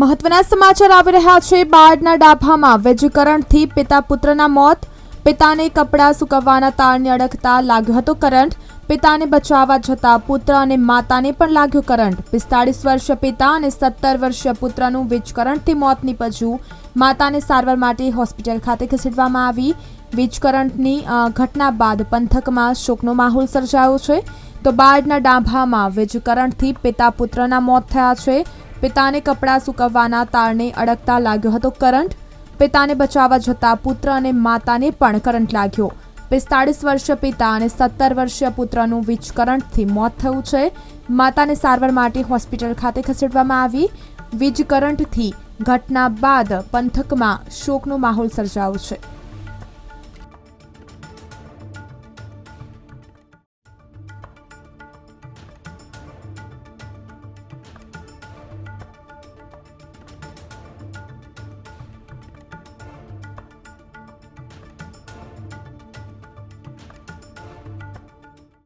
મહત્વના સમાચાર આવી રહ્યા છે. બાળના ડાભામાં વીજકરણથી પિતા પુત્રના મોત. પિતાને કપડાં સુકવવાના તારને અડકતા લાગ્યો હતો કરંટ. પિતાને બચાવવા જતાં પુત્ર અને માતાને પણ લાગ્યો કરંટ. પિસ્તાળીસ વર્ષીય પિતા અને સત્તર વર્ષીય પુત્રનું વીજકરંટથી મોત નીપજ્યું. માતાને સારવાર માટે હોસ્પિટલ ખાતે ખસેડવામાં આવી. વીજકરંટની ઘટના બાદ પંથકમાં શોકનો માહોલ સર્જાયો છે. તો બાળના ડાભામાં વીજકરંટથી પિતા પુત્રના મોત થયા છે. પિતાને કપડાં સૂકવવાના તારને અડકતા લાગ્યો હતો કરંટ. પિતાને બચાવવા જતા પુત્ર અને માતાને પણ કરંટ લાગ્યો. પિસ્તાળીસ વર્ષીય પિતા અને સત્તર વર્ષીય પુત્રનું વીજ કરંટથી મોત થયું છે. માતાને સારવાર માટે હોસ્પિટલ ખાતે ખસેડવામાં આવી. વીજ કરંટથી ઘટના બાદ પંથકમાં શોકનો માહોલ સર્જાયો છે.